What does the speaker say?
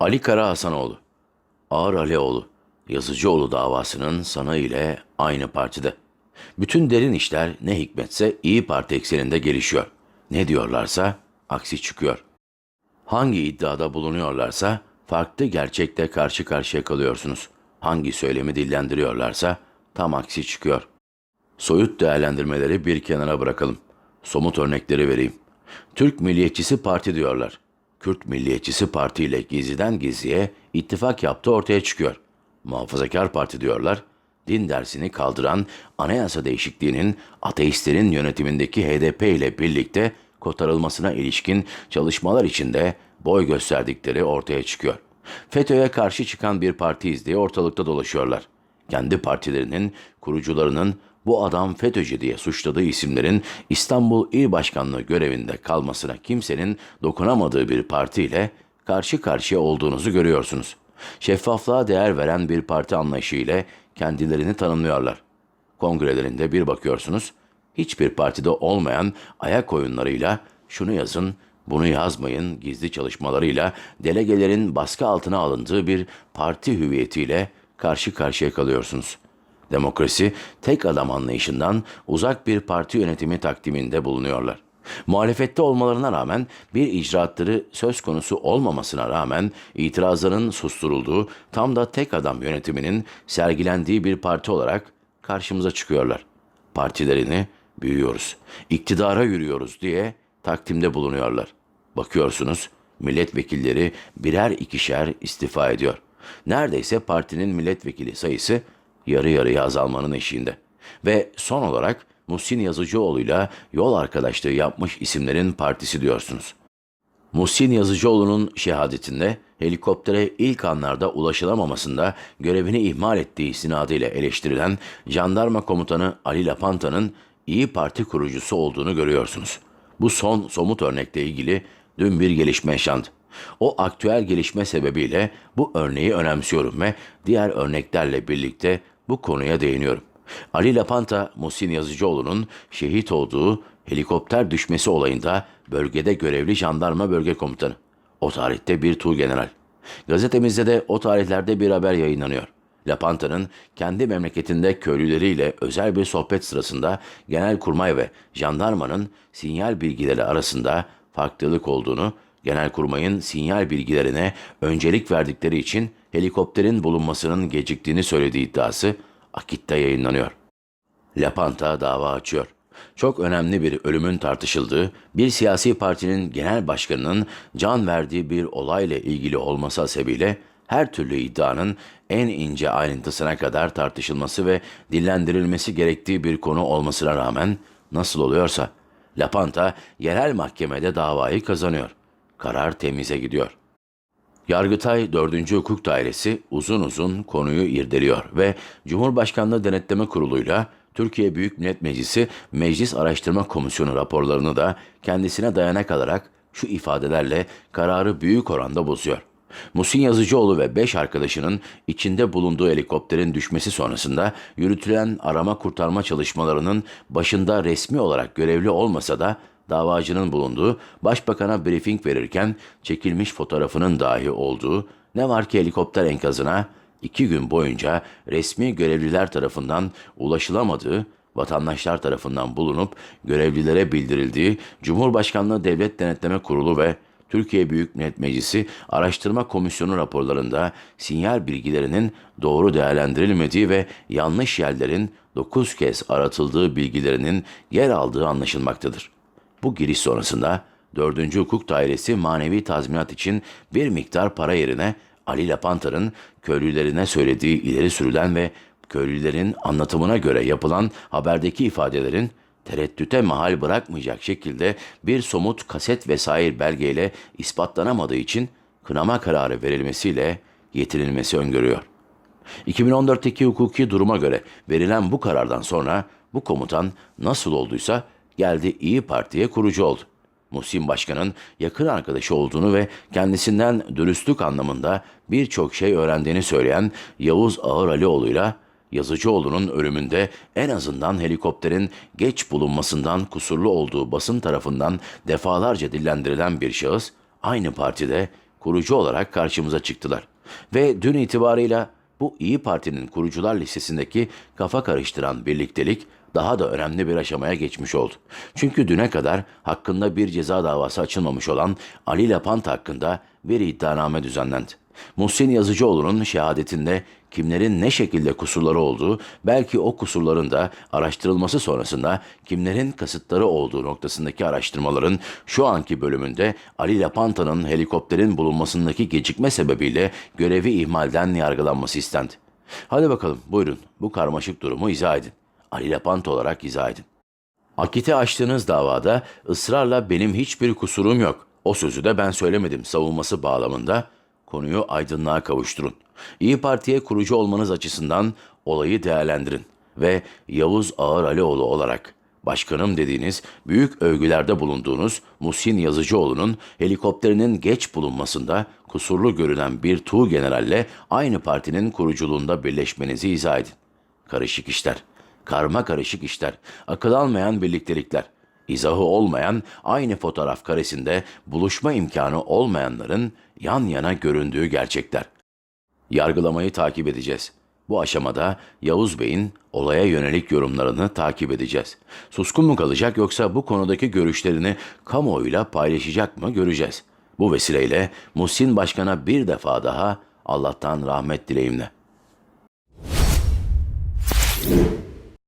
Ali Kara Hasanoğlu, Ağır Alioğlu, Yazıcıoğlu davasının sanığı ile aynı partide. Bütün derin işler ne hikmetse İyi Parti ekseninde gelişiyor. Ne diyorlarsa aksi çıkıyor. Hangi iddiada bulunuyorlarsa farklı gerçekle karşı karşıya kalıyorsunuz. Hangi söylemi dillendiriyorlarsa tam aksi çıkıyor. Soyut değerlendirmeleri bir kenara bırakalım. Somut örnekleri vereyim. Türk Milliyetçisi Parti diyorlar. Kürt Milliyetçisi Parti ile gizliden gizliye ittifak yaptığı ortaya çıkıyor. Muhafazakar Parti diyorlar. Din dersini kaldıran anayasa değişikliğinin ateistlerin yönetimindeki HDP ile birlikte kotarılmasına ilişkin çalışmalar içinde boy gösterdikleri ortaya çıkıyor. FETÖ'ye karşı çıkan bir partiyiz diye ortalıkta dolaşıyorlar. Kendi partilerinin kurucularının bu adam FETÖ'cü diye suçladığı isimlerin İstanbul İl Başkanlığı görevinde kalmasına kimsenin dokunamadığı bir partiyle karşı karşıya olduğunuzu görüyorsunuz. Şeffaflığa değer veren bir parti anlayışı ile kendilerini tanımlıyorlar. Kongrelerinde bir bakıyorsunuz, hiçbir partide olmayan ayak oyunlarıyla şunu yazın, bunu yazmayın gizli çalışmalarıyla delegelerin baskı altına alındığı bir parti hüviyetiyle karşı karşıya kalıyorsunuz. Demokrasi tek adam anlayışından uzak bir parti yönetimi takdiminde bulunuyorlar. Muhalefette olmalarına rağmen bir icraatları söz konusu olmamasına rağmen itirazların susturulduğu tam da tek adam yönetiminin sergilendiği bir parti olarak karşımıza çıkıyorlar. Partilerini büyüyoruz, iktidara yürüyoruz diye takdimde bulunuyorlar. Bakıyorsunuz milletvekilleri birer ikişer istifa ediyor. Neredeyse partinin milletvekili sayısı yarı yarıya azalmanın eşiğinde. Ve son olarak Muhsin Yazıcıoğlu'yla yol arkadaşlığı yapmış isimlerin partisi diyorsunuz. Muhsin Yazıcıoğlu'nun şehadetinde helikoptere ilk anlarda ulaşılamamasında görevini ihmal ettiği istinadıyla eleştirilen jandarma komutanı Ali Lapanta'nın İyi Parti kurucusu olduğunu görüyorsunuz. Bu son somut örnekle ilgili dün bir gelişme yaşandı. O aktüel gelişme sebebiyle bu örneği önemsiyorum ve diğer örneklerle birlikte bu konuya değiniyorum. Ali Lapanta, Muhsin Yazıcıoğlu'nun şehit olduğu helikopter düşmesi olayında bölgede görevli jandarma bölge komutanı. O tarihte bir tuğgeneral. Gazetemizde de o tarihlerde bir haber yayınlanıyor. Lapanta'nın kendi memleketinde köylüleriyle özel bir sohbet sırasında genelkurmay ve jandarmanın sinyal bilgileri arasında farklılık olduğunu, genelkurmayın sinyal bilgilerine öncelik verdikleri için helikopterin bulunmasının geciktiğini söylediği iddiası Akit'te yayınlanıyor. Lapanta dava açıyor. Çok önemli bir ölümün tartışıldığı, bir siyasi partinin genel başkanının can verdiği bir olayla ilgili olması hasebiyle her türlü iddianın en ince ayrıntısına kadar tartışılması ve dillendirilmesi gerektiği bir konu olmasına rağmen nasıl oluyorsa Lapanta yerel mahkemede davayı kazanıyor. Karar temize gidiyor. Yargıtay 4. Hukuk Dairesi uzun uzun konuyu irdeliyor ve Cumhurbaşkanlığı Denetleme Kurulu'yla Türkiye Büyük Millet Meclisi Meclis Araştırma Komisyonu raporlarını da kendisine dayanak alarak şu ifadelerle kararı büyük oranda bozuyor. Musin Yazıcıoğlu ve 5 arkadaşının içinde bulunduğu helikopterin düşmesi sonrasında yürütülen arama kurtarma çalışmalarının başında resmi olarak görevli olmasa da davacının bulunduğu, başbakana briefing verirken çekilmiş fotoğrafının dahi olduğu, ne var ki helikopter enkazına iki gün boyunca resmi görevliler tarafından ulaşılamadığı, vatandaşlar tarafından bulunup görevlilere bildirildiği Cumhurbaşkanlığı Devlet Denetleme Kurulu ve Türkiye Büyük Millet Meclisi Araştırma Komisyonu raporlarında sinyal bilgilerinin doğru değerlendirilmediği ve yanlış yerlerin 9 kez aratıldığı bilgilerinin yer aldığı anlaşılmaktadır. Bu giriş sonrasında 4. Hukuk Dairesi manevi tazminat için bir miktar para yerine Ali Lapanta'nın köylülerine söylediği ileri sürülen ve köylülerin anlatımına göre yapılan haberdeki ifadelerin tereddüte mahal bırakmayacak şekilde bir somut kaset vesaire belgeyle ispatlanamadığı için kınama kararı verilmesiyle yetirilmesi öngörüyor. 2014'teki hukuki duruma göre verilen bu karardan sonra bu komutan nasıl olduysa geldi İyi Parti'ye kurucu oldu. Muhsin Başkan'ın yakın arkadaşı olduğunu ve kendisinden dürüstlük anlamında birçok şey öğrendiğini söyleyen Yavuz Ağır Alioğlu'yla Yazıcıoğlu'nun ölümünde en azından helikopterin geç bulunmasından kusurlu olduğu basın tarafından defalarca dillendirilen bir şahıs aynı partide kurucu olarak karşımıza çıktılar. Ve dün itibarıyla bu İyi Parti'nin kurucular listesindeki kafa karıştıran birliktelik daha da önemli bir aşamaya geçmiş oldu. Çünkü düne kadar hakkında bir ceza davası açılmamış olan Ali Lapant hakkında bir iddianame düzenlendi. Muhsin Yazıcıoğlu'nun şehadetinde kimlerin ne şekilde kusurları olduğu, belki o kusurların da araştırılması sonrasında kimlerin kasıtları olduğu noktasındaki araştırmaların şu anki bölümünde Ali Lapanta'nın helikopterin bulunmasındaki gecikme sebebiyle görevi ihmalden yargılanması istendi. Hadi bakalım buyurun bu karmaşık durumu izah edin. Ali Lapanta olarak izah edin. Akit'e açtığınız davada ısrarla benim hiçbir kusurum yok. O sözü de ben söylemedim savunması bağlamında konuyu aydınlığa kavuşturun. İyi Parti'ye kurucu olmanız açısından olayı değerlendirin ve Yavuz Ağar Alioğlu olarak başkanım dediğiniz büyük övgülerde bulunduğunuz Muhsin Yazıcıoğlu'nun helikopterinin geç bulunmasında kusurlu görünen bir Tuğ generalle aynı partinin kuruculuğunda birleşmenizi izah edin. Karışık işler, karma karışık işler, akıl almayan birliktelikler, izahı olmayan aynı fotoğraf karesinde buluşma imkanı olmayanların yan yana göründüğü gerçekler. Yargılamayı takip edeceğiz. Bu aşamada Yavuz Bey'in olaya yönelik yorumlarını takip edeceğiz. Suskun mu kalacak yoksa bu konudaki görüşlerini kamuoyuyla paylaşacak mı göreceğiz. Bu vesileyle Muhsin Başkan'a bir defa daha Allah'tan rahmet dileyimle.